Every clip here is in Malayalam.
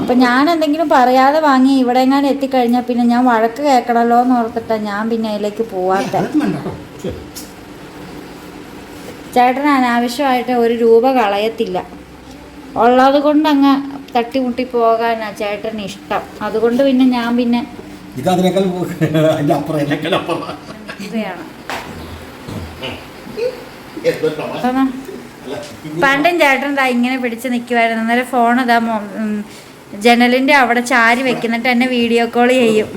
അപ്പൊ ഞാൻ എന്തെങ്കിലും പറയാതെ വാങ്ങി ഇവിടെ എങ്ങാനും എത്തിക്കഴിഞ്ഞാൽ പിന്നെ ഞാൻ വഴക്ക് കേൾക്കണല്ലോ എന്ന് ഓർത്തിട്ടാ ഞാൻ പിന്നെ അതിലേക്ക് പോവാത്ത. ചേട്ടൻ അനാവശ്യമായിട്ട് ഒരു രൂപ കളയത്തില്ല. ഉള്ളത് കൊണ്ട് അങ്ങ് തട്ടിമുട്ടി പോകാനാ ചേട്ടൻ ഇഷ്ടം. അതുകൊണ്ട് പിന്നെ ഞാൻ പിന്നെ ഇതാണ് പണ്ടും ചേട്ടൻ ദാ ഇങ്ങനെ പിടിച്ച് നിൽക്കുമായിരുന്നു അന്നേരം ഫോൺ ഇതാ ജനലിന്റെ അവിടെ ചാരി വെക്കുന്നിട്ട് എന്നെ വീഡിയോ കോൾ ചെയ്യും.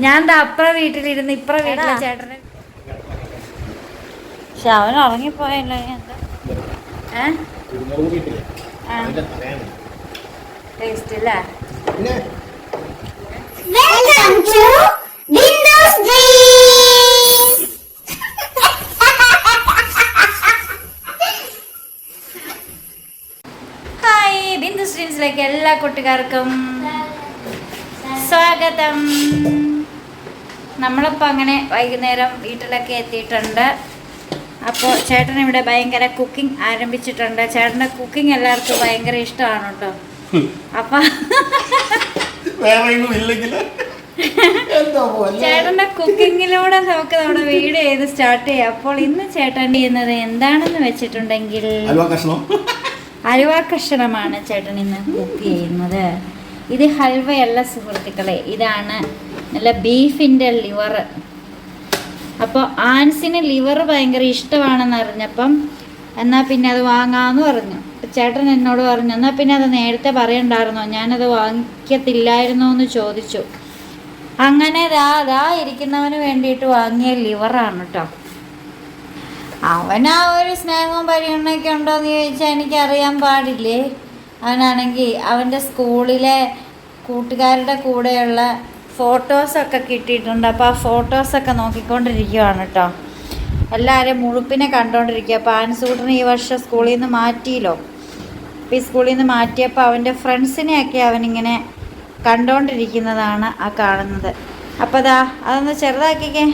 ഞാൻ ദാ അപ്പുറ വീട്ടിലിരുന്ന് ഇപ്പുറ വീട്ടിലെ ചേട്ടനെ പക്ഷെ അവൻ ഉറങ്ങിപ്പോയല്ലോ ഇനി എന്താ? ഏ? കുരുമുളക് വീട്ടിലെ. ആ. ടേസ്റ്റ് അല്ലേ കുട്ടികാർക്കും സ്വാഗതം. നമ്മളിപ്പോൾ അങ്ങനെ വൈകുന്നേരം വീട്ടിലൊക്കെ എത്തിയിട്ടുണ്ട്. അപ്പോൾ ചേട്ടൻ ഇവിടെ ഭയങ്കര കുക്കിംഗ് ആരംഭിച്ചിട്ടുണ്ട്. ചേട്ടന്റെ കുക്കിംഗ് എല്ലാവർക്കും ഭയങ്കര ഇഷ്ടമാണ് കേട്ടോ. അപ്പം ചേട്ടന്റെ കുക്കിങ്ങിലൂടെ നമുക്ക് നമ്മുടെ വീഡിയോ ചെയ്ത് സ്റ്റാർട്ട് ചെയ്യാം. അപ്പോൾ ഇന്ന് ചേട്ടൻ ചെയ്യുന്നത് എന്താണെന്ന് വെച്ചിട്ടുണ്ടെങ്കിൽ അലുവ കഷ്ണം ചേട്ടൻ ഇന്ന് കുക്ക് ചെയ്യുന്നത്. ഇത് ഹൽവയല്ല സുഹൃത്തുക്കളെ. ഇതാണ് നല്ല ബീഫിന്റെ ലിവർ. അപ്പോൾ ആൻസിന് ലിവർ ഭയങ്കര ഇഷ്ടമാണെന്ന് അറിഞ്ഞപ്പം എന്നാൽ പിന്നെ അത് വാങ്ങാമെന്ന് പറഞ്ഞു. ചേട്ടൻ എന്നോട് പറഞ്ഞു എന്നാൽ പിന്നെ അത് നേരത്തെ പറയണ്ടായിരുന്നോ? ഞാനത് വാങ്ങിക്കത്തില്ലായിരുന്നോ എന്ന് ചോദിച്ചു. അങ്ങനെ ദാ ദാ ഇരിക്കുന്നവന് വേണ്ടിയിട്ട് വാങ്ങിയ ലിവറാണ് കേട്ടോ അവൻ ആ ഒരു സ്നേഹവും പരിഗണനയൊക്കെ ഉണ്ടോയെന്ന് ചോദിച്ചാൽ എനിക്കറിയാൻ പാടില്ലേ? അവനാണെങ്കിൽ അവന്റെ സ്കൂളിലെ കൂട്ടുകാരുടെ കൂടെയുള്ള ഫോട്ടോസൊക്കെ കിട്ടിയിട്ടുണ്ട്. അപ്പോൾ ആ ഫോട്ടോസൊക്കെ നോക്കിക്കൊണ്ടിരിക്കുവാണ് കേട്ടോ എല്ലാവരും മുഴുപ്പിനെ കണ്ടുകൊണ്ടിരിക്കുക അപ്പോൾ ഈ വർഷം സ്കൂളിൽ നിന്ന് മാറ്റിയല്ലോ. അപ്പോൾ ഈ സ്കൂളിൽ നിന്ന് മാറ്റിയപ്പോൾ അവന്റെ ഫ്രണ്ട്സിനെയൊക്കെ അവനിങ്ങനെ കണ്ടുകൊണ്ടിരിക്കുന്നതാണ് ആ കാണുന്നത്. അപ്പോൾ അതാ അതൊന്ന് ചെറുതാക്കിക്കേ.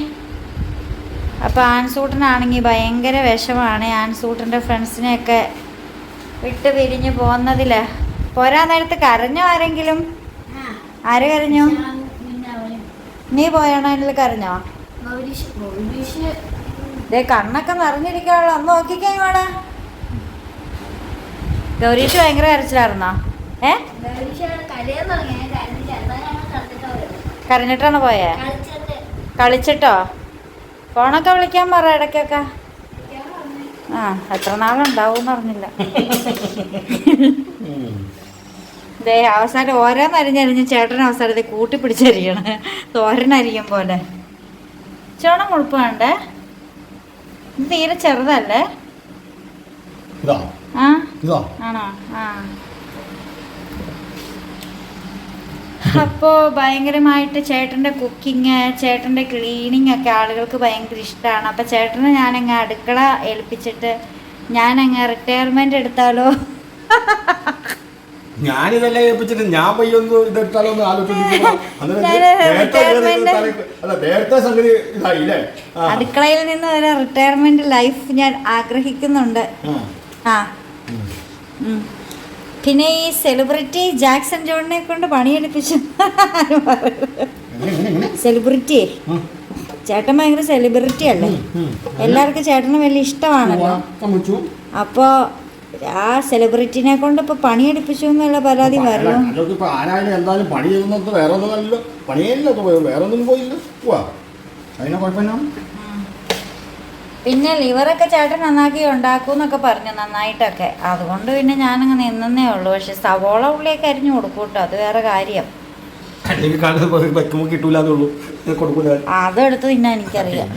അപ്പോൾ ആൻസൂട്ടനാണെങ്കിൽ ഭയങ്കര വിഷമാണ്. ആൻസൂട്ടന്റെ ഫ്രണ്ട്സിനെയൊക്കെ വിട്ട് പിരിഞ്ഞ് പോകുന്നതിൽ പോരാ നേരത്ത് കരഞ്ഞോ ആരെങ്കിലും? ആര് കരഞ്ഞു? നീ പോയാണോ അതിൽ കരഞ്ഞോ? ദേ കണ്ണൊക്കെ നിറഞ്ഞിരിക്കാനുള്ള ഒന്ന് നോക്കിക്കേ ഗൗരീഷ് ഭയങ്കര കരച്ചിലായിരുന്നോ? ഏ? കരഞ്ഞിട്ടാണ് പോയേ? കളിച്ചിട്ടോ? ഫോണൊക്കെ വിളിക്കാൻ പറ ഇടയ്ക്കൊക്കെ. ആ എത്ര നാളുണ്ടാവും അറിഞ്ഞില്ല. ദേ അവസാനം ഓരോന്നരിഞ്ഞരിഞ്ഞ് ചേട്ടൻ അവസാനത്തെ കൂട്ടി പിടിച്ചരിയണേ. തോരനരിയും പോലെ. ചോണം മുഴുപ്പ് വേണ്ടേ? ഇത് തീരെ ചെറുതല്ലേ? ആണോ? ആ. അപ്പോൾ ഭയങ്കരമായിട്ട് ചേട്ടന്റെ കുക്കിങ് ചേട്ടന്റെ ക്ലീനിങ് ഒക്കെ ആളുകൾക്ക് ഭയങ്കര ഇഷ്ടമാണ് അപ്പോൾ ചേട്ടനെ ഞാനങ്ങ് അടുക്കള ഏൽപ്പിച്ചിട്ട് ഞാനങ്ങ് റിട്ടയർമെന്റ് എടുത്താലോ? ഞാനിതെല്ലാം ഏൽപ്പിച്ചിട്ട് ഞാൻ അങ്ങ് ഇതെടുത്താലോ എന്ന് ഇതായില്ലേ? അടുക്കളയിൽ നിന്ന് ഒരു റിട്ടയർമെന്റ് ലൈഫ് ഞാൻ ആഗ്രഹിക്കുന്നുണ്ട്. ആ. പിന്നെ ഈ സെലിബ്രിറ്റി ജാക്സൺ ജോണിനെ കൊണ്ട് പണിയെടുപ്പിച്ചു സെലിബ്രിറ്റി ചേട്ടൻ ഭയങ്കര സെലിബ്രിറ്റി അല്ലേ? എല്ലാവർക്കും ചേട്ടന് വലിയ ഇഷ്ടമാണല്ലോ. അപ്പോ ആ സെലിബ്രിറ്റിനെ കൊണ്ട് ഇപ്പൊ പണിയെടുപ്പിച്ചു എന്നുള്ള പരാതി പറഞ്ഞു പണി ചെയ്യുന്നത് വേറെ ഒന്നും പോയില്ല. പോവാ അതിനെ കുഴപ്പമില്ല. പിന്നെ ലിവറൊക്കെ ചേട്ടൻ നന്നാക്കി ഉണ്ടാക്കും എന്നൊക്കെ പറഞ്ഞു നന്നായിട്ടൊക്കെ. അതുകൊണ്ട് പിന്നെ ഞാനങ്ങ് നിന്നേ ഉള്ളൂ. പക്ഷെ സവോള ഉള്ളിയൊക്കെ അരിഞ്ഞു കൊടുക്കും കേട്ടോ. അത് വേറെ കാര്യം. അതെടുത്ത് തിന്നാൻ എനിക്കറിയാം.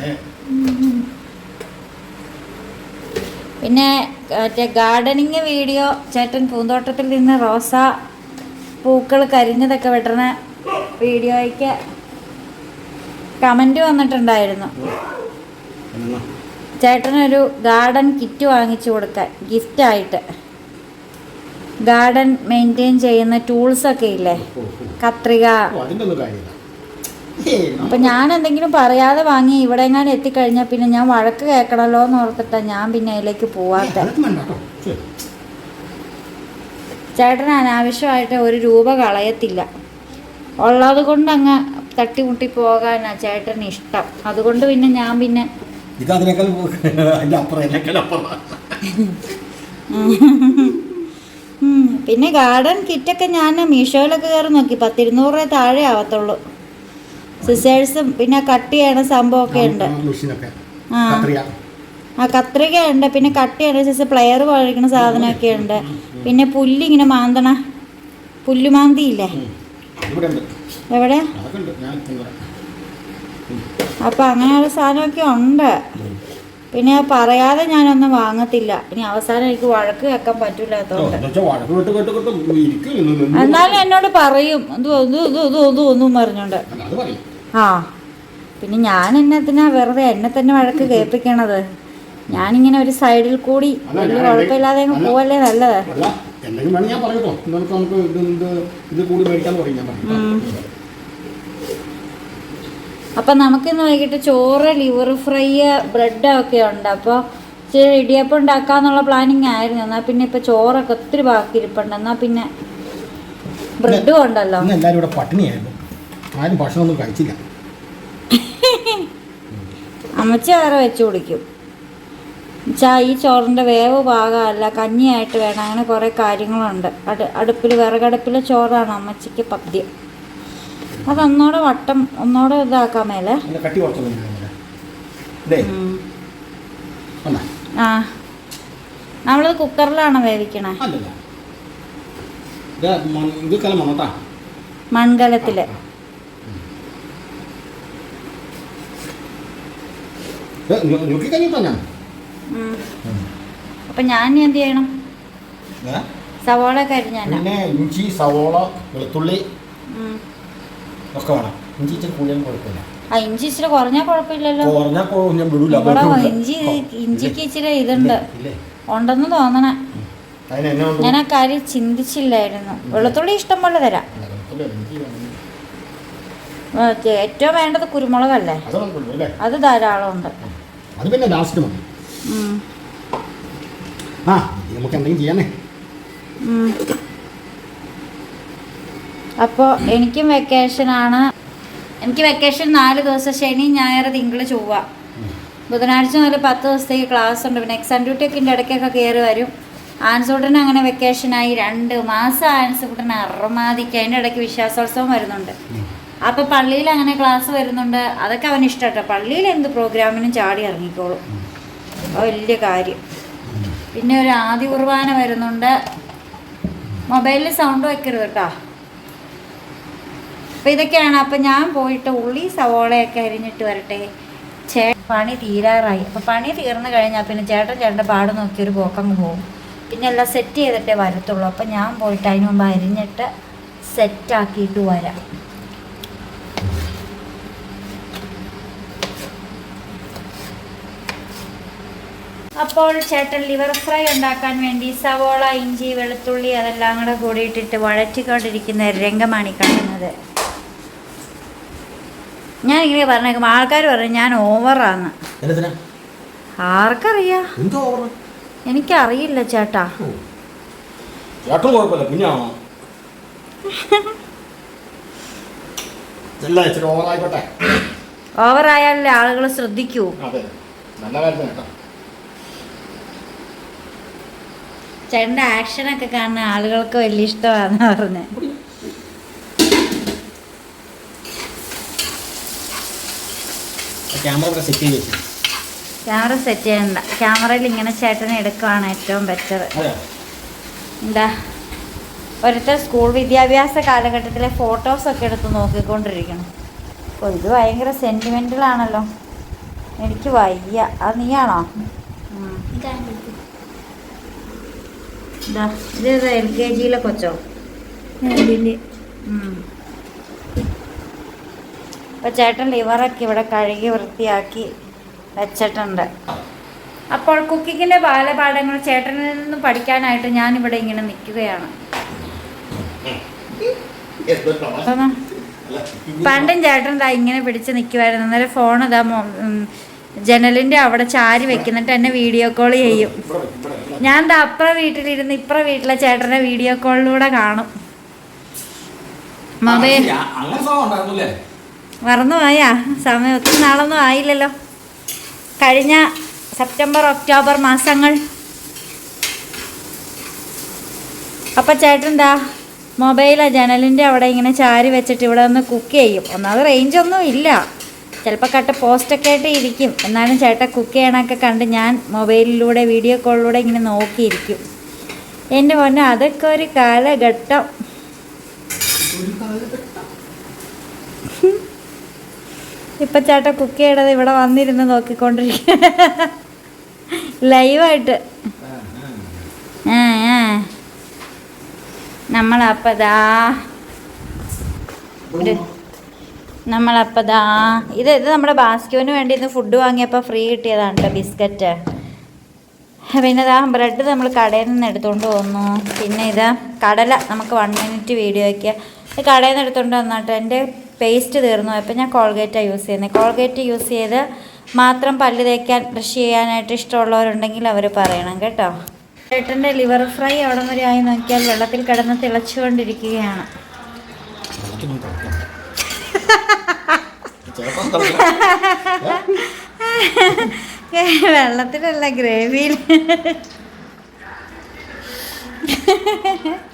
പിന്നെ മറ്റേ ഗാർഡനിങ് വീഡിയോ ചേട്ടൻ പൂന്തോട്ടത്തിൽ നിന്ന് റോസ പൂക്കൾ കരിഞ്ഞതൊക്കെ വിടണ വീഡിയോയ്ക്ക് കമന്റ് വന്നിട്ടുണ്ടായിരുന്നു? ചേട്ടനൊരു ഗാർഡൻ കിറ്റ് വാങ്ങിച്ചു കൊടുക്കാൻ ഗിഫ്റ്റായിട്ട്. ഗാർഡൻ മെയിന്റെയിൻ ചെയ്യുന്ന ടൂൾസ് ഒക്കെ ഇല്ലേ. കത്രിക. അപ്പൊ ഞാൻ എന്തെങ്കിലും പറയാതെ വാങ്ങി ഇവിടെ എങ്ങാനും എത്തിക്കഴിഞ്ഞാൽ പിന്നെ ഞാൻ വഴക്ക് കേൾക്കണമല്ലോ എന്ന് ഓർത്തിട്ടാ ഞാൻ പിന്നെ അതിലേക്ക് പോവാത്ത. ചേട്ടൻ അനാവശ്യമായിട്ട് ഒരു രൂപ കളയത്തില്ല. ഉള്ളത് കൊണ്ട് അങ്ങ് തട്ടിമുട്ടി പോകാനാ ചേട്ടന് ഇഷ്ടം അതുകൊണ്ട് പിന്നെ ഞാൻ പിന്നെ ഇത് അതിനേക്കാൾ അതിന്റെ അപ്പുറം അതിനേക്കാൾ അപ്പുറം. പിന്നെ ഗാർഡൻ കിറ്റൊക്കെ ഞാൻ മീഷോയിലൊക്കെ കയറി നോക്കി. പത്തിരുന്നൂറ് രൂപ താഴെ ആവത്തുള്ളൂ. സിസേഴ്സും പിന്നെ കട്ട് ചെയ്യണ സംഭവമൊക്കെ ഉണ്ട്. ആ. കത്രിക. ആ കത്രിക ഉണ്ട്. പിന്നെ കട്ട് ചെയ്യണ സിസ് പ്ലെയർ കുഴക്കണ സാധനമൊക്കെ ഉണ്ട്. പിന്നെ പുല്ല് ഇങ്ങനെ മാന്തണ. പുല്ലുമാന്തി മാന്തിയില്ലേ? ഉം. അതിവിടെ ഉണ്ട്. എവിടെ? അങ്ങനെ. അപ്പം അങ്ങനെയുള്ള സാധനമൊക്കെ ഉണ്ട്. പിന്നെ പറയാതെ ഞാനൊന്നും വാങ്ങത്തില്ല. ഇനി അവസാനം എനിക്ക് വഴക്ക് കേൾക്കാൻ പറ്റൂലാത്തോണ്ട്. എന്നാലും എന്നോട് പറയും. ഒന്നും പറഞ്ഞോണ്ട്. ആ. പിന്നെ ഞാൻ എന്നത്തിനാ വെറുതെ എന്നെ തന്നെ വഴക്ക് കേൾപ്പിക്കണത്. ഞാനിങ്ങനെ ഒരു സൈഡിൽ കൂടി വലിയ കുഴപ്പമില്ലാതെ പോവല്ലേ നല്ലത്? എന്തെങ്കിലും വേണമെങ്കിൽ ഞാൻ പറയട്ടോ. നമുക്ക് നമുക്ക് ഇത് കൂടി മേടിക്കാൻ പറയും ഞാൻ അപ്പം നമുക്കിന്ന് വൈകിട്ട് ചോറ് ലിവർ ഫ്രൈ ബ്രെഡ് ഒക്കെ ഉണ്ട്. അപ്പോൾ ഇച്ചിരി ഇടിയപ്പം ഉണ്ടാക്കാന്നുള്ള പ്ലാനിങ് ആയിരുന്നു. എന്നാൽ പിന്നെ ഇപ്പം ചോറൊക്കെ ഒത്തിരി ബാക്കി ഇരിപ്പുണ്ട് എന്നാൽ പിന്നെ ബ്രെഡും ഉണ്ടല്ലോ എല്ലാവരും ഇവിടെ പട്ടിണിയായിരുന്നു. ആരും ഭക്ഷണമൊന്നും കഴിച്ചില്ല. അമ്മച്ചി വേറെ വെച്ച് കുടിക്കും. ചാ ഈ ചോറിന്റെ വേവ് പാകമല്ല. കഞ്ഞിയായിട്ട് വേണം. അങ്ങനെ കുറേ കാര്യങ്ങളുണ്ട്. അടു അടുപ്പിൽ വിറകടുപ്പിലെ ചോറാണ് അമ്മച്ചിക്ക് പദ്യം. അതൊന്നൂടെ വട്ടം ഒന്നോടെ ഇതാക്കാൻ മേലെ. കട്ടി ആ. നമ്മളത് കുക്കറിലാണ് വേവിക്കണേ? മൺകലത്തിൽ. അപ്പൊ ഞാൻ എന്ത് ചെയ്യണം? സവോള കരിഞ്ഞു ഇഞ്ചി സവോള വെളുത്തുള്ളി. ഒക്കെ വേണം. ഇഞ്ചി ഇച്ചിരി കൂടിയാലും കുഴപ്പമില്ല. ആ ഇഞ്ചി ഇച്ചിരി കുറഞ്ഞാൽ കുഴപ്പമില്ലല്ലോ. കുറഞ്ഞാൽ ഞാൻ വിടൂല. ഇവിടെ ഇഞ്ചി ഇഞ്ചിക്ക് ഇച്ചിരി ഇതുണ്ട്. ഇല്ലേ? ഉണ്ടെന്ന് തോന്നണേ. കൊണ്ട് ഞാൻ ആ കാര്യം ചിന്തിച്ചില്ലായിരുന്നു. വെളുത്തുള്ളി ഇഷ്ടം പോലെ തരാം. അല്ല, വെളുത്തുള്ളി ഇഞ്ചി വേണം. ആ, ഏറ്റവും വേണ്ടത് കുരുമുളകല്ലേ? അത് അല്ലേ? അത് ധാരാളമുണ്ട് അത് പിന്നെ ലാസ്റ്റ് മതി. ഉം. ആ നമുക്ക് എന്തെങ്കിലും ചെയ്യാനേ? ഉം. അപ്പോൾ എനിക്കും വെക്കേഷനാണ്. എനിക്ക് വെക്കേഷൻ നാല് ദിവസം ശനി ഞായർ തിങ്കൾ ചൊവ്വ. ബുധനാഴ്ച മുതൽ പത്ത് ദിവസത്തേക്ക് ക്ലാസ് ഉണ്ട്. പിന്നെ എക്സാം ഡ്യൂട്ടി ഒക്കെ ഇതിന്റെ ഇടയ്ക്കൊക്കെ കയറി വരും. ആൻസൂട്ടന് അങ്ങനെ വെക്കേഷനായി രണ്ട് മാസം ആൻസൂട്ടന് അറുമാതിക്ക് അതിന്റെ ഇടയ്ക്ക് വിശ്വാസോത്സവം വരുന്നുണ്ട്. അപ്പോൾ പള്ളിയിൽ അങ്ങനെ ക്ലാസ് വരുന്നുണ്ട്. അതൊക്കെ അവന് ഇഷ്ടമാട്ടോ പള്ളിയിൽ എന്ത് പ്രോഗ്രാമിനും ചാടി ഇറങ്ങിക്കോളും. വലിയ കാര്യം. പിന്നെ ഒരു ആദ്യ കുർബാന വരുന്നുണ്ട്. മൊബൈലിൽ സൗണ്ട് വയ്ക്കരുത് കേട്ടോ അപ്പം ഇതൊക്കെയാണ്. അപ്പം ഞാൻ പോയിട്ട് ഉള്ളി സവോളയൊക്കെ അരിഞ്ഞിട്ട് വരട്ടെ. ചേ പണി തീരാറായി. അപ്പം പണി തീർന്നു കഴിഞ്ഞാൽ പിന്നെ ചേട്ടൻ ചേട്ടന്റെ പാട് നോക്കി ഒരു പോക്കങ്ങ് പോകും പിന്നെ എല്ലാം സെറ്റ് ചെയ്തിട്ടേ വരത്തുള്ളൂ. അപ്പം ഞാൻ പോയിട്ട് അതിന് മുമ്പ് അരിഞ്ഞിട്ട് സെറ്റാക്കിയിട്ട് വരാം. അപ്പോൾ ചേട്ടൻ ലിവർ ഫ്രൈ ഉണ്ടാക്കാൻ വേണ്ടി സവോള ഇഞ്ചി വെളുത്തുള്ളി അതെല്ലാം കൂടെ കൂടിയിട്ടിട്ട് വഴറ്റിക്കൊണ്ടിരിക്കുന്ന രംഗമാണ് കാണുന്നത്. ഞാൻ ഇങ്ങനെ പറഞ്ഞേക്കും ആൾക്കാർ പറഞ്ഞു ഞാൻ ഓവറാന്ന്. ആർക്കറിയാ? എനിക്കറിയില്ല ചേട്ടാ. ഓവറായാലേ ആളുകൾ ശ്രദ്ധിക്കൂ. ചേട്ടന്റെ ആക്ഷനൊക്കെ കാണുന്ന ആളുകൾക്ക് വലിയ ഇഷ്ടമാണെന്ന് പറഞ്ഞത് ക്യാമറ ഒക്കെ സെറ്റ് ചെയ്ത് വെച്ചു ക്യാമറ സെറ്റ് ചെയ്യണ്ട. ക്യാമറയിൽ ഇങ്ങനെ ചേട്ടനെ എടുക്കുകയാണ് ഏറ്റവും ബെറ്റർ അതെ. എന്താ? ഒരുത്തർ സ്കൂൾ വിദ്യാഭ്യാസ കാലഘട്ടത്തിലെ ഫോട്ടോസൊക്കെ എടുത്ത് നോക്കിക്കൊണ്ടിരിക്കണം അപ്പോൾ ഇത് ഭയങ്കര സെന്റിമെന്റലാണല്ലോ എനിക്ക് വയ്യ. അത് നീയാണോ. ഇതാ ഇത് എൽ കെ ജിയിലെ കൊച്ചോ? ഉം. അപ്പൊ ചേട്ടൻ ലിവറൊക്കെ ഇവിടെ കഴുകി വൃത്തിയാക്കി വെച്ചിട്ടുണ്ട് അപ്പോൾ കുക്കിങ്ങിന്റെ ബാലപാഠങ്ങൾ ചേട്ടനിൽ നിന്ന് പഠിക്കാനായിട്ട് ഞാനിവിടെ ഇങ്ങനെ നിൽക്കുകയാണ് പണ്ടും ചേട്ടൻ ഇതാ ഇങ്ങനെ പിടിച്ച് നിൽക്കുമായിരുന്നു അന്നേരം ഫോൺ ഇതാ ജനലിന്റെ അവിടെ ചാരി വെക്കുന്നിട്ട് എന്നെ വീഡിയോ കോൾ ചെയ്യും. ഞാൻ ദാ അപ്പുറ വീട്ടിലിരുന്ന് ഇപ്പുറ വീട്ടിലെ ചേട്ടനെ വീഡിയോ കോളിലൂടെ കാണും മൊബൈൽ ആ, അങ്ങനെ സ്വഭാവം ഉണ്ടായിരുന്നു അല്ലേ മറന്നു പോയാ സമയം ഒത്തിരി നാളൊന്നും ആയില്ലല്ലോ. കഴിഞ്ഞ സെപ്റ്റംബർ ഒക്ടോബർ മാസങ്ങൾ. അപ്പം ചേട്ടൻ മൊബൈൽ മൊബൈലാ ജനലിന്റെ അവിടെ ഇങ്ങനെ ചാരി വെച്ചിട്ട് ഇവിടെ നിന്ന് കുക്ക് ചെയ്യും. ഒന്നാമത് റേഞ്ചൊന്നും ഇല്ല. ചിലപ്പോൾ കട്ട പോസ്റ്റൊക്കെ ആയിട്ട് ഇരിക്കും. എന്നാലും ചേട്ടൻ കുക്ക് ചെയ്യണമൊക്കെ കണ്ട് ഞാൻ മൊബൈലിലൂടെ വീഡിയോ കോളിലൂടെ ഇങ്ങനെ നോക്കിയിരിക്കും. എന്റെ പൊന്നെ അതൊക്കെ ഒരു കാലഘട്ടം? ഇപ്പൊ ചേട്ടൻ കുക്ക് ചെയ്യണത് ഇവിടെ വന്നിരുന്ന് നോക്കിക്കൊണ്ടിരിക്കുക ലൈവായിട്ട്. നമ്മളപ്പതാ. നമ്മളപ്പതാ. ഇത് ഇത് നമ്മുടെ ബാസ്ക്യൂവിന് വേണ്ടി ഇന്ന് ഫുഡ് വാങ്ങിയപ്പോൾ ഫ്രീ കിട്ടിയതാണ് കേട്ടോ ബിസ്ക്കറ്റ്. പിന്നെ ഇതാ ബ്രെഡ് നമ്മൾ കടയിൽ നിന്ന് എടുത്തുകൊണ്ട് പോകുന്നു പിന്നെ ഇത് കടല നമുക്ക് വൺ മിനിറ്റ് വീഡിയോ വയ്ക്കുക ഇത് കടയിൽ നിന്ന് എടുത്തുകൊണ്ട് വന്നിട്ട് എന്റെ പേസ്റ്റ് തീർന്നു. അപ്പോൾ ഞാൻ കോൾഗേറ്റാണ് യൂസ് ചെയ്യുന്നത് കോൾഗേറ്റ് യൂസ് ചെയ്ത് മാത്രം പല്ല് തേക്കാൻ ബ്രഷ് ചെയ്യാനായിട്ട് ഇഷ്ടമുള്ളവരുണ്ടെങ്കിൽ അവർ പറയണം കേട്ടോ. ചേട്ടന്റെ ലിവർ ഫ്രൈ അവിടെ വരെ ആയി നോക്കിയാൽ വെള്ളത്തിൽ കിടന്ന് തിളച്ചുകൊണ്ടിരിക്കുകയാണ്. വെള്ളത്തിലല്ല ഗ്രേവിയിൽ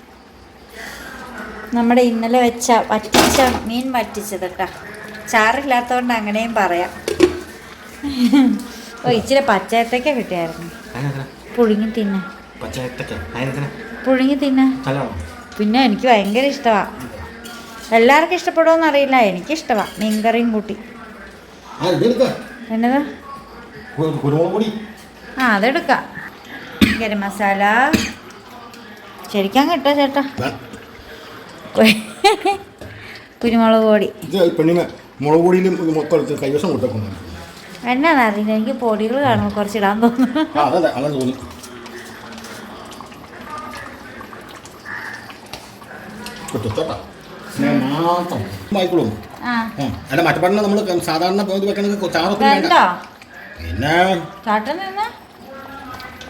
നമ്മുടെ ഇന്നലെ വെച്ച വറ്റിച്ച മീൻ വറ്റിച്ചത് കേട്ടോ. ചാറില്ലാത്തതുകൊണ്ട് അങ്ങനെയും പറയാം. ഓ ഇച്ചിരി പച്ചയത്തൊക്കെ കിട്ടിയായിരുന്നു? പുഴുങ്ങി തിന്ന? പുഴുങ്ങി തിന്ന. പിന്നെ എനിക്ക് ഭയങ്കര ഇഷ്ടമാണ് എല്ലാവർക്കും ഇഷ്ടപ്പെടുമോ അറിയില്ല. എനിക്കിഷ്ടമാണ് മീൻകറിയും കൂട്ടി. ആ. എന്നതാ? അതെടുക്കാം. ഗരം മസാല. ശരിക്കാൻ കേട്ടോ ചേട്ടാ. കുരുമുളക് പൊടി. പെണ്ണിനെ മുളക് പൊടിയിലും കൈവശം കൊടുത്തേക്കുന്നു എന്നാണ് അറിയില്ല. എനിക്ക് പൊടികൾ കാണുമ്പോൾ കുറച്ച് ഇടാൻ തോന്നുന്നു. അല്ല നമ്മൾ സാധാരണ വെക്കണമെങ്കിൽ പിന്നെ? ചേട്ടൻ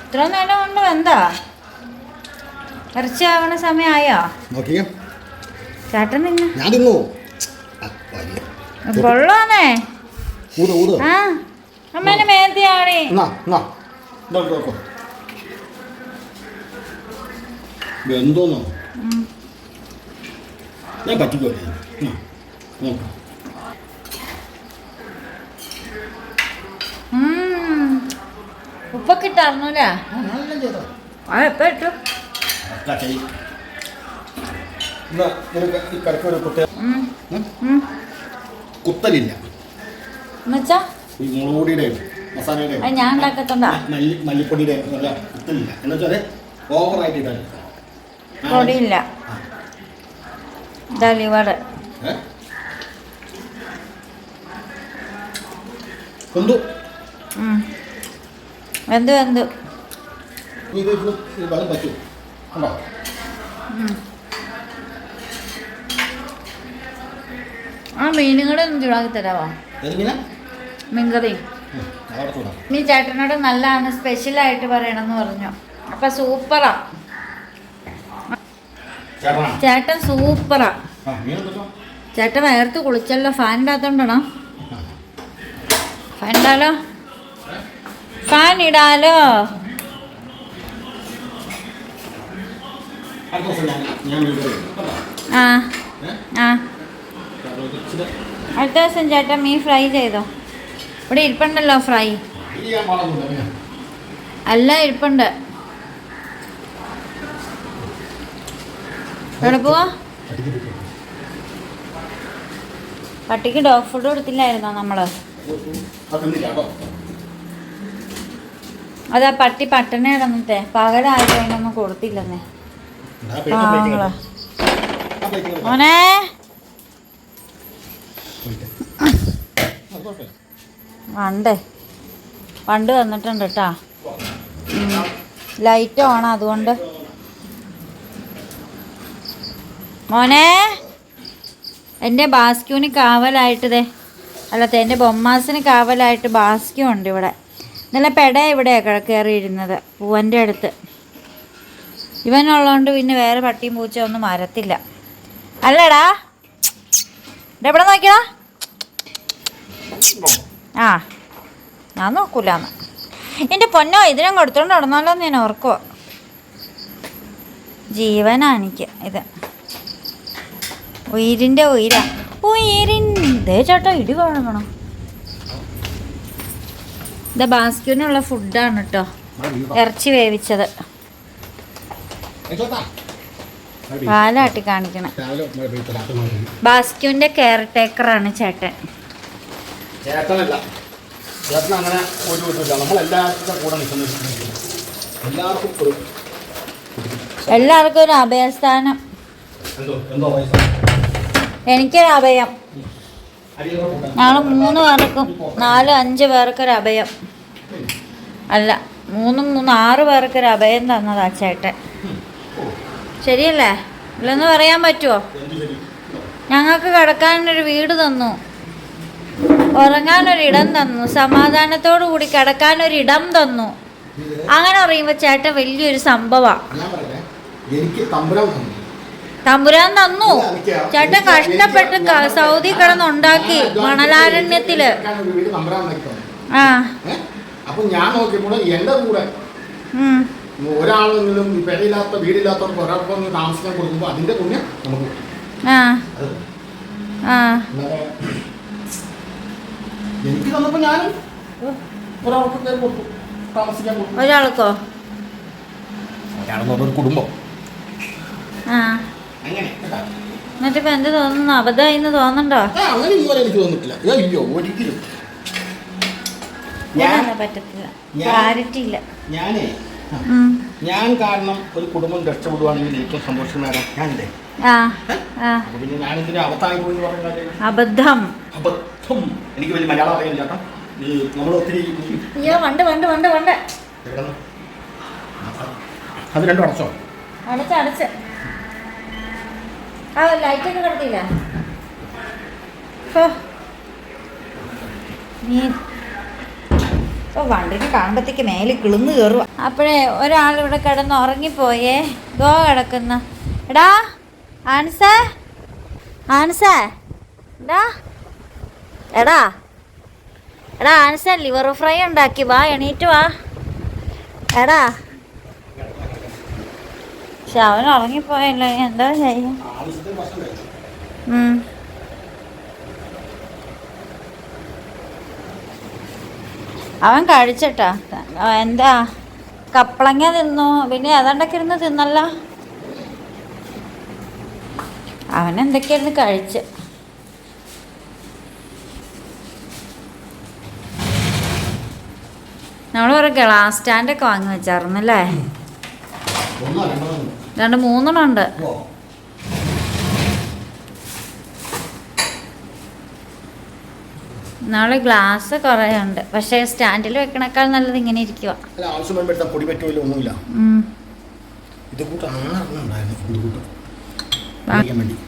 ഇത്ര നേരം കൊണ്ട് എന്താ ഇറച്ചി ആവണ സമയമായോ നോക്കിയേ ചേട്ടൻ ഞാൻ തിന്നു. കൊള്ളാന്നേ. ഊത് ഊത് ആ അമ്മേനെ മേത്തിയാണേ എന്നാ എന്നാ. ഇതോട്ട് നോക്കോ എന്തോന്നോ ഞാൻ പറ്റിക്കോട്ടെ എന്നാ, നോക്ക്. ഉപ്പൊക്കെ ഇട്ടായിരുന്നൂല്ലേ ആ, ഞാനെല്ലാം ചെയ്തോ. ഇട്ടു. നിനക്ക് ഈ. ഉം? ഉം. കുത്തലില്ല. ഈ മുളക് പൊടിയുടെയും മസാലയുടെയും ഞാൻ ഉണ്ടാക്കത്തുണ്ടാ? മല്ലി മല്ലിപ്പൊടിയുടെയും നല്ല കുത്തലില്ല. എന്ന് വെച്ചാൽ ഓവറായിട്ട് ഇട്ടാൽ പൊടിയില്ല. ഇതാ ലിവർ ഏ? എന്തു വെന്തു വെന്തു. ഇത് വെള്ളം പറ്റും. കണ്ടോ? ആ മീനുകൂടെ ഒന്ന് ചൂടാക്കി തരാമോ എങ്ങനെ? മീൻകറി. നീ ചേട്ടനോട് നല്ലതാണ് സ്പെഷ്യലായിട്ട് പറയണമെന്ന് പറഞ്ഞു. അപ്പൊ സൂപ്പറാ. ചേട്ടൻ സൂപ്പറാ. ചേട്ടൻ വയർത്ത് കുളിച്ചല്ലോ ഫാൻ ഇടാത്തോണ്ടാണോ? ഫാൻ ഇടാലോ? ഫാൻ ഇടാലോ? ആ ആ. അടുത്ത ദിവസം ചേട്ടാ മീൻ ഫ്രൈ ചെയ്തോ? ഇവിടെ ഇരിപ്പുണ്ടല്ലോ ഫ്രൈ. അല്ല ഇരിപ്പുണ്ട്. എവിടെ പോവാ? പട്ടിക്ക് ഡോഗ് ഫുഡ് കൊടുത്തില്ലായിരുന്നോ നമ്മൾ? അത് പട്ടി പട്ടണ ഇടന്നിട്ടേ പകലായതൊന്നും കൊടുത്തില്ലെന്നേ. ആ പ്ലേറ്റ് ആ പ്ലേറ്റ് ആങ്ങളാ. കേട്ടോ. ആ പ്ലേറ്റ് കേട്ടോ. മോനെ അതോട്ടെ. വണ്ടേ? പണ്ട് വന്നിട്ടുണ്ട് കേട്ടാ ലൈറ്റ് ഓണാ അതുകൊണ്ട്. മോനെ? എന്റെ ബാസ്ക്യൂന് കാവലായിട്ട് ദേ. അല്ല എന്റെ ബൊമ്മാസിന് കാവലായിട്ട് ബാസ്ക്യൂ ഉണ്ട് ഇവിടെ. ഇന്നലെ പെട ഇവിടെയാണ് കയറിയിരുന്നത് പൂവന്റെ അടുത്ത്. ഇവനുള്ളതുകൊണ്ട് പിന്നെ വേറെ പട്ടിയും പൂച്ച ഒന്നും മരത്തില്ല അല്ലടാ. എവിടെ നോക്കിയടാ. ആ ഞാൻ നോക്കൂലെന്ന്. എന്റെ പൊന്നോ ഇതിനും കൊടുത്തോണ്ട് നടന്നാലോ ഞാൻ ഓർക്കുവോ. ജീവനാ എനിക്ക് ഇത്. ഉയിരിന്റെ ഉയിരാ. ഉയിരിന്റെ ചേട്ടാ ഇടി കാണണം. ഇത് ബാസ്ക്യൂനുള്ള ഫുഡാണ് കേട്ടോ ഇറച്ചി വേവിച്ചത്. പാലാട്ടി കാണിക്കണം. ബാസ്ക്യൂന്റെ കെയർ ടേക്കറാണ് ചേട്ടൻ. ചേട്ടനല്ല. ചേട്ടൻ അങ്ങനെ ഒരു വിധമില്ല നമ്മളെല്ലാവരുടെ കൂടെ നിൽക്കുന്ന എല്ലാവർക്കും ഒരു എല്ലാവർക്കും ഒരു അഭയസ്ഥാനം. എനിക്കൊരു അഭയം. ഞങ്ങൾ മൂന്ന് പേർക്കും നാല് അഞ്ച് പേർക്കൊരു അഭയം. അല്ല മൂന്നും മൂന്ന് ആറ് പേർക്കൊരു അഭയം തന്നതാ ചേട്ടൻ. ശരിയല്ലേ? ഇല്ലെന്ന് പറയാൻ പറ്റുമോ ഞങ്ങൾക്ക് കിടക്കാനൊരു വീട് തന്നു. ഉറങ്ങാനൊരു ഇടം തന്നു. സമാധാനത്തോടു കൂടി കിടക്കാനൊരിടം തന്നു. അങ്ങനെ പറയുമ്പോൾ ചേട്ടൻ വലിയൊരു സംഭവമാണ് പറയട്ടെ എനിക്ക് തമ്പുരാൻ തന്നു. തമ്പുരാൻ തന്നു. ചേട്ടൻ കഷ്ടപ്പെട്ട് സൗദി കിടന്നുണ്ടാക്കി മണലാരണ്യത്തിൽ. ആ? അപ്പൊ ഞാൻ നോക്കിയപ്പോൾ കൂടെ. ഒരാളെങ്കിലും ഈ പെരയില്ലാത്ത വീടില്ലാത്തവർക്ക് ഒരാൾക്ക് താമസിക്കാൻ അതിന്റെ പുണ്യം നമുക്ക് ആ. ആ. എനിക്ക് തന്നപ്പോൾ ഞാൻ ഒരാൾക്ക് കയറി കൊടുത്തു. താമസിക്കാൻ കൊടുത്തു. ഒരാൾക്കോ? ഒരാളെന്ന് കുടുംബം. ആ. അങ്ങനെ. കേട്ടാ എന്നിട്ട് ഇപ്പൊ എന്ത് തോന്നുന്നു? അബദ്ധമായി തോന്നണ്ടോ ആ, അങ്ങനെ ഇതുവരെ എനിക്ക് തോന്നിട്ടില്ല ഏ, അയ്യോ ഒരിക്കലും. ഞാൻ ഇതൊന്നും പറ്റത്തില്ല. ക്ലാരിറ്റി ഇല്ല. ഞാനേ ഞാൻ കാരണം ഒരു കുടുംബം രക്ഷപ്പെടുവാണെങ്കിൽ ഏറ്റവും ഞാനില്ലേ? പിന്നെ അവത്തായി പോയി പറഞ്ഞാൽ അബദ്ധം. അബദ്ധം എനിക്ക് വലിയ മലയാളം അറിയില്ല ചേട്ടാ. നീ നമ്മൾ ഒത്തിരി വണ്ട് വണ്ട് വണ്ട് വണ്ട്. അത് രണ്ടും അടച്ചോ? അടച്ച് അടച്ച്. ആ ലൈറ്റൊക്കെ കിടത്തില്ല. നീ ഓ വണ്ടിനെ കാണുമ്പോഴത്തേക്ക് മേലെ കിളുന്ന് കയറുക അപ്പോഴേ ഒരാളിവിടെ കിടന്ന് ഉറങ്ങിപ്പോയേ. ഗോ കിടക്കുന്ന. എടാ ആൻസേ. ആൻസേ. എടാ. എടാ. എടാ ആൻസൻ ലിവർ ഫ്രൈ ഉണ്ടാക്കി. വാ എണീറ്റ് വാ. എടാ. പക്ഷെ അവൻ ഉറങ്ങിപ്പോയല്ലോ എന്താ ചെയ്യും? അവൻ കഴിച്ചട്ടാ. എന്താ? കപ്പളങ്ങ തിന്നു. പിന്നെ ഏതാണ്ടൊക്കെ ഇരുന്ന് തിന്നല്ല. അവൻ എന്തൊക്കെയായിരുന്നു കഴിച്ച്? നമ്മൾ ഒരു ഗ്ലാസ് സ്റ്റാൻഡൊക്കെ വാങ്ങി വെച്ചായിരുന്നു അല്ലേ? രണ്ടോ മൂന്നെണ്ണം ഉണ്ട്. നാളെ ഗ്ലാസ് കുറേ ഉണ്ട്. പക്ഷേ സ്റ്റാൻഡിൽ വെക്കണേക്കാൾ നല്ലത് ഇങ്ങനെ ഇരിക്കുക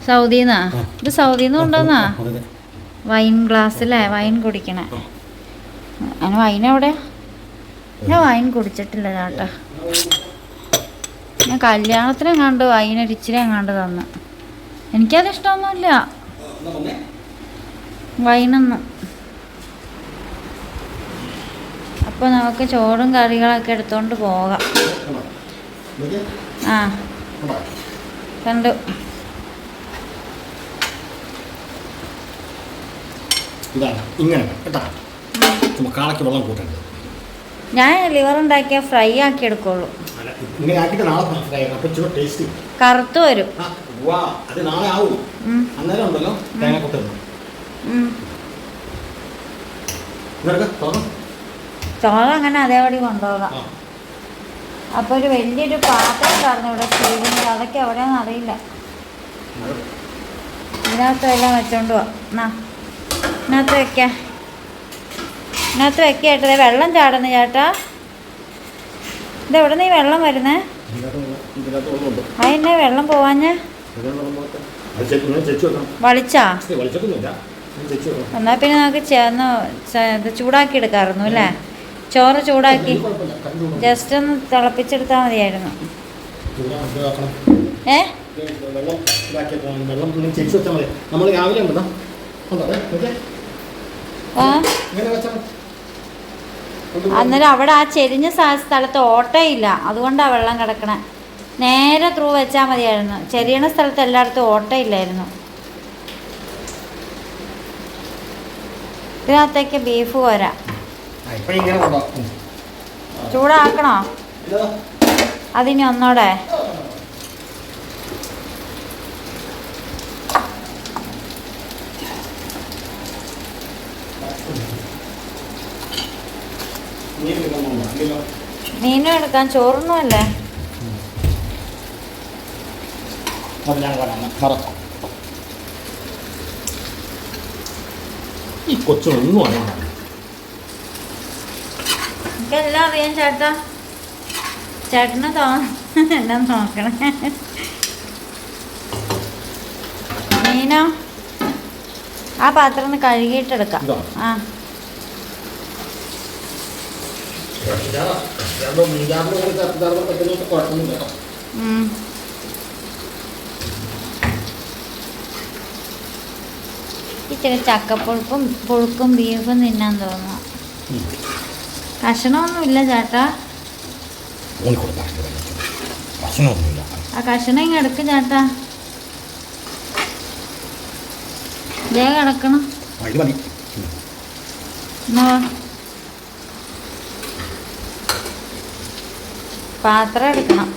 സൗദിന്നാ? ഇത് സൗദിന്ന് കൊണ്ടുവന്നാ? വൈൻ ഗ്ലാസ് അല്ലേ വൈൻ കുടിക്കണേ. അതിന് വൈൻ എവിടെ ഞാൻ വൈൻ കുടിച്ചിട്ടില്ല ചേട്ടാ ഞാൻ കല്യാണത്തിന് കണ്ട് വൈൻ ഒരു കണ്ട് തന്ന. എനിക്കത് ഇഷ്ടമൊന്നുമില്ല. വൈനൊന്നും അപ്പോൾ നമുക്ക് ചോറും കറികളൊക്കെ എടുത്തുകൊണ്ട് പോകാം? ആ. കണ്ടോ? ഇതാണ് ഇങ്ങനെ കേട്ടാ. നമുക്ക് കാളയ്ക്ക് വെള്ളം കൂട്ടരുത് ഞാൻ ലിവർ ഉണ്ടാക്കിയ ഫ്രൈ ആക്കി എടുക്കുള്ളൂ. കറുത്ത് വരും. ചോള അങ്ങനെ അതേപടി കൊണ്ടുപോകാം. അപ്പൊ ഒരു വലിയൊരു പാത്രം ഉണ്ടായിരുന്നു ഇവിടെ സ്റ്റീലിന്റെ അതൊക്കെ എവിടെയാണെന്ന് അറിയില്ല. ഇതിനകത്ത് എല്ലാം വെച്ചോണ്ട് പോവാം എന്നാ ഇതിനകത്ത് വെക്കാം. ഇതിനകത്ത് വെക്കായിട്ട് വെള്ളം ചാടുന്നു ചേട്ടാ. ഇതെവിടെ നീ വെള്ളം വരുന്നേ? അതിന്നെ വെള്ളം- പോവാഞ്ഞ. അതിനെ വെള്ളം വളിച്ചാ? എന്നാ പിന്നെ നമുക്ക് ചേർന്ന് ചൂടാക്കി എടുക്കാറുന്നു അല്ലേ? ചോറ് ചൂടാക്കി. ഇത്. ജസ്റ്റ് ഒന്ന് തിളപ്പിച്ചെടുത്താൽ മതിയായിരുന്നു. ഏ? ഇത് നമ്മൾ രാവിലെ ആ ഇങ്ങനെ വെച്ചാൽ മതി. കൊണ്ട് അന്നേരം അവിടെ ആ ചെരിഞ്ഞ സ്ഥ- സ്ഥലത്ത് ഓട്ടയില്ല. അതുകൊണ്ടാണ് വെള്ളം കിടക്കണേ. നേരെ ത്രൂ വെച്ചാൽ മതിയായിരുന്നു. ചെരിയണ സ്ഥലത്ത് എല്ലായിടത്തും ഓട്ടയില്ലായിരുന്നു. ഇതിനകത്തേക്ക് ബീഫ് പോരാ. ചൂടാക്കണോ. അതിനി ഒന്നോടെ നീ ഇല്ലല്ലോ. മീനും എടുക്കാം ചോറൊന്നും അല്ലേ ഈ എനിക്കെല്ലാം അറിയാം ചേട്ടാ. ചേട്ടന് തോന്നുന്നു നോക്കണേ. മീനോ? ആ പാത്രം ഒന്ന് കഴുകിയിട്ടെടുക്കാം. ആ കുഴപ്പമൊന്നുമില്ല കേട്ടോ. ഉം. ഇച്ചിരി ചക്കപ്പുഴുക്കും പുഴുക്കും ബീഫും തിന്നാൻ തോന്നുന്നു. കഷണമൊന്നുമില്ല ചേട്ടാ ആ കഷണം ഇങ്ങ് എടുക്ക് ചേട്ടാ ഇതേ കിടക്കണം. എന്നാ പാത്രം എടുക്കണം.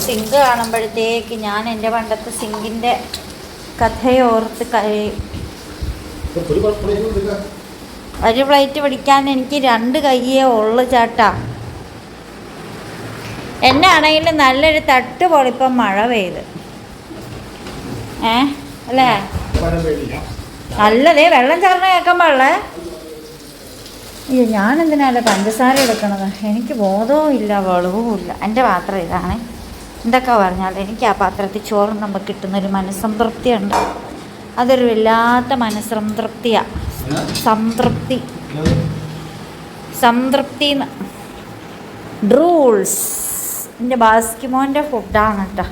സിങ്ക് കാണുമ്പോഴത്തേക്ക് ഞാൻ എന്റെ പണ്ടത്തെ സിങ്കിന്റെ കഥയോർത്ത് കഴിയും ഒരു പ്ലേറ്റ് പിടിക്കാൻ എനിക്ക് രണ്ട് കയ്യേ ഉള്ളു ചേട്ടാ. എന്നെ ആണെങ്കിൽ നല്ലൊരു തട്ട് പൊളിപ്പം മഴ പെയ്ത്. ഏ അല്ലേ. നല്ലതേ വെള്ളം ചേർന്ന് കേൾക്കുമ്പോളേ അയ്യോ ഞാൻ എന്തിനാണ് പഞ്ചസാര എടുക്കണത്? എനിക്ക് ബോധവും ഇല്ല വെളിവും ഇല്ല. എന്റെ പാത്രം ഇതാണ്. എന്തൊക്കെ പറഞ്ഞാൽ എനിക്ക് ആ പാത്രത്തിൽ ചോറ് നമുക്ക് കിട്ടുന്നൊരു മനസ്സംതൃപ്തിയുണ്ട്. അതൊരു വല്ലാത്ത മനസ്സംതൃപ്തിയാണ്? സംതൃപ്തി. സംതൃപ്തി ഡ്രൂൾസ് എന്റെ ബാസ്കിമോന്റെ ഫുഡാണ് കേട്ടോ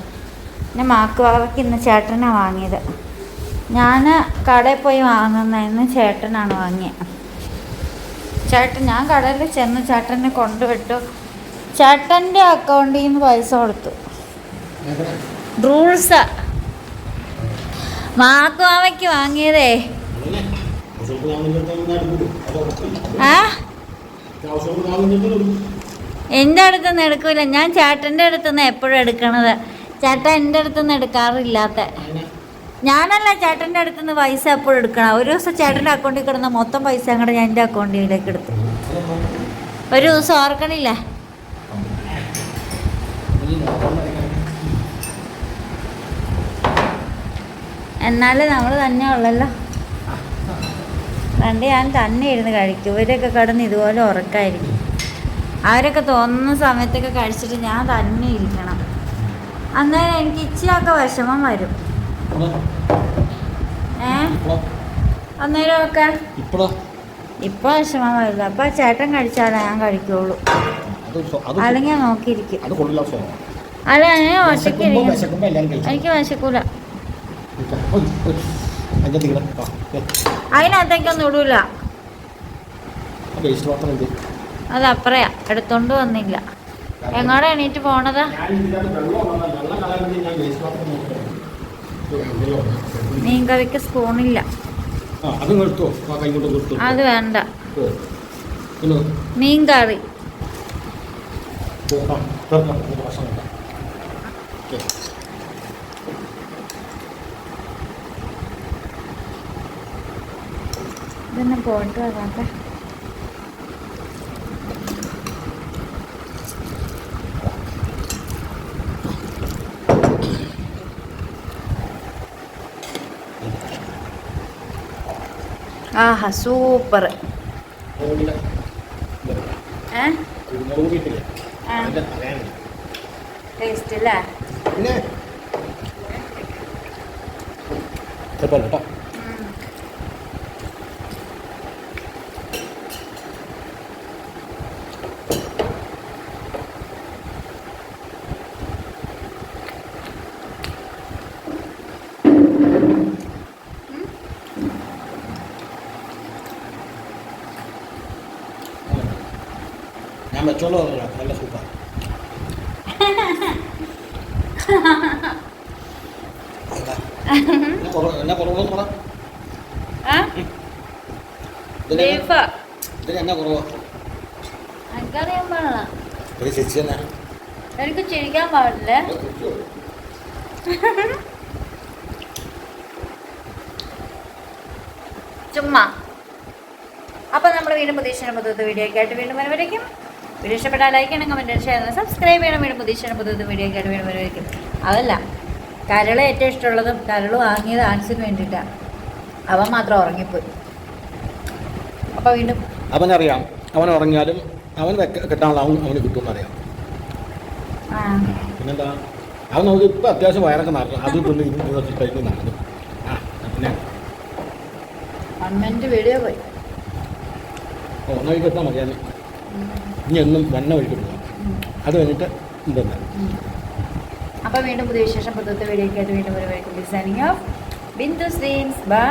എന്റെ മാക്കുവാവയ്ക്ക് ഇന്ന് ചേട്ടനാണ് വാങ്ങിയത്. ഞാൻ കടയിൽ പോയി വാങ്ങുന്നതിന് ചേട്ടനാണ് വാങ്ങിയത് ചേട്ടൻ ഞാൻ കടയിൽ ചെന്ന് ചേട്ടനെ കൊണ്ടുവിട്ടു. ചേട്ടന്റെ അക്കൗണ്ടിൽ നിന്ന് പൈസ കൊടുത്തു. റൂൾസ് ഡ്രൂൾസ് മാക്കുവാവയ്ക്ക് വാങ്ങിയതേ ആളുകളുടെ അടുത്ത് നിന്ന് എടുക്കൂലോ. ഞാൻ ആളുകളുടെ അടുത്ത് നിന്ന്. എന്റെ ചേട്ടന്റെ എപ്പോഴും എടുക്കണത്. ചേട്ടൻ എന്റെ അടുത്തുനിന്ന് എടുക്കാറില്ലാത്ത. ഞാനല്ല ചേട്ടന്റെ അടുത്തുനിന്ന് പൈസ എപ്പോഴും എടുക്കണം ഒരു ദിവസം ചേട്ടന്റെ അക്കൗണ്ടിൽ കിടന്ന മൊത്തം പൈസ അങ്ങോട്ട് ഞാൻ എന്റെ അക്കൗണ്ടിലേക്ക് എടുത്തു. ഒരു ദിവസം ഓർക്കണില്ല. എന്നാലും നമ്മൾ തന്നെ ഉള്ളല്ലോ. പണ്ട് ഞാൻ തന്നെ ഇരുന്ന് കഴിക്കും. ഇവരൊക്കെ കിടന്ന് ഇതുപോലെ ഉറക്കായിരിക്കും. അവരൊക്കെ തോന്നുന്ന സമയത്തൊക്കെ കഴിച്ചിട്ട് ഞാൻ തന്നെ ഇരിക്കണം. അന്നേരം എനിക്ക് ഇച്ചിരിയൊക്കെ വിഷമം വരും. ഏ? അന്നേരം ഒക്കെ? ഇപ്പൊ വിഷമം വരില്ല. അപ്പൊ ചേട്ടൻ കഴിച്ചാലേ ഞാൻ കഴിക്കുള്ളൂ. അല്ലെങ്കിൽ ഞാൻ നോക്കിയിരിക്കും. അല്ല ഞാൻ ഒറ്റയ്ക്ക്. എനിക്ക് വിശക്കൂല. അതിനകത്തേക്കൊന്നും ഇടൂല? അത് അപ്പറയാ എടുത്തോണ്ട് വന്നില്ല. എങ്ങോടെ എണീറ്റ് പോണതാ? ഞാൻ ഇതിനകത്ത് വെള്ളം വന്നാൽ വെള്ളം കളയാൻ വേണ്ടി ഞാൻ വേസ്റ്റ് പാത്രം നോക്കുകയാണ്. ഇത് വെള്ളം ഉണ്ട്. മീൻ കറിക്ക് സ്പൂണില്ല ആ അതും എടുത്തോ ആ കൈ കൊണ്ട് കൊടുത്തു അത് വേണ്ട ഓ പിന്നെ മീൻ കറി പോകാം തുറക്കാം അതിന്റെ ഭക്ഷണം ഉണ്ടാക്കാം. ഓക്കേ. ഇതൊന്ന് പോയിട്ട് വരാത്ത ആഹാ സൂപ്പർ. ടേസ്റ്റ് അല്ലേ? വന്നില്ല നല്ല സൂപ്പർ എന്നാ കുറവെന്ന് പറ ആ ഇതിന് ബീഫ് ഇതിന് എന്നാ കുറവാ എനിക്കറിയാൻ പാടില്ല ഒരു ചേച്ചി തന്നെ എനിക്ക് ചിരിക്കാൻ പാടില്ല ചുമ്മാ അപ്പോൾ നമ്മുടെ വീണ്ടും പ്രതീക്ഷ പുതിയ വീഡിയോ ഒക്കെ ആയിട്ട് വീണ്ടും വരുമ്പോഴേക്കും വീഡിയോ ഇഷ്ടപ്പെട്ടാൽ ലൈക്ക് ചെയ്യണം കമന്റ് ഷെയർ ചെയ്യണം സബ്സ്ക്രൈബ് ചെയ്യണം. വീണ്ടും പുതിയ പുതിയ വീഡിയോ കേട്ട് വീണ്ടും വരുമായിരിക്കും അതല്ല കരൾ ഏറ്റവും ഇഷ്ടമുള്ളതും കരൾ വാങ്ങിയത് ആൻസിന് വേണ്ടിയിട്ടാണ് അവൻ മാത്രം ഉറങ്ങിപ്പോയി. അപ്പോൾ വീണ്ടും അവനറിയാം. അവൻ ഉറങ്ങിയാലും അവൻ കിട്ടാനുള്ള അവൻ അവന് കിട്ടുമെന്നറിയാം പിന്നെന്താ? അവൻ നമുക്ക് ഇപ്പം അത്യാവശ്യം വയറൊക്കെ നടക്കും അത് കൊണ്ട് ഇന്ന് കഴിഞ്ഞ് നടന്നു ആ പിന്നെ? വീഡിയോ പോയി. ഓ നോക്കി കിട്ടാൻ മതിയാൽ ഇനി ഒന്നും വന്ന വഴിക്ക് പോകാം അത് കഴിഞ്ഞിട്ട് എന്തെന്നാ അപ്പോൾ വീണ്ടും പുതിയ വിശേഷം പുതുത്ത വീഡിയോ വീണ്ടും വീണ്ടും വരുമ്പോഴേക്കും designing of Bindu streams bye.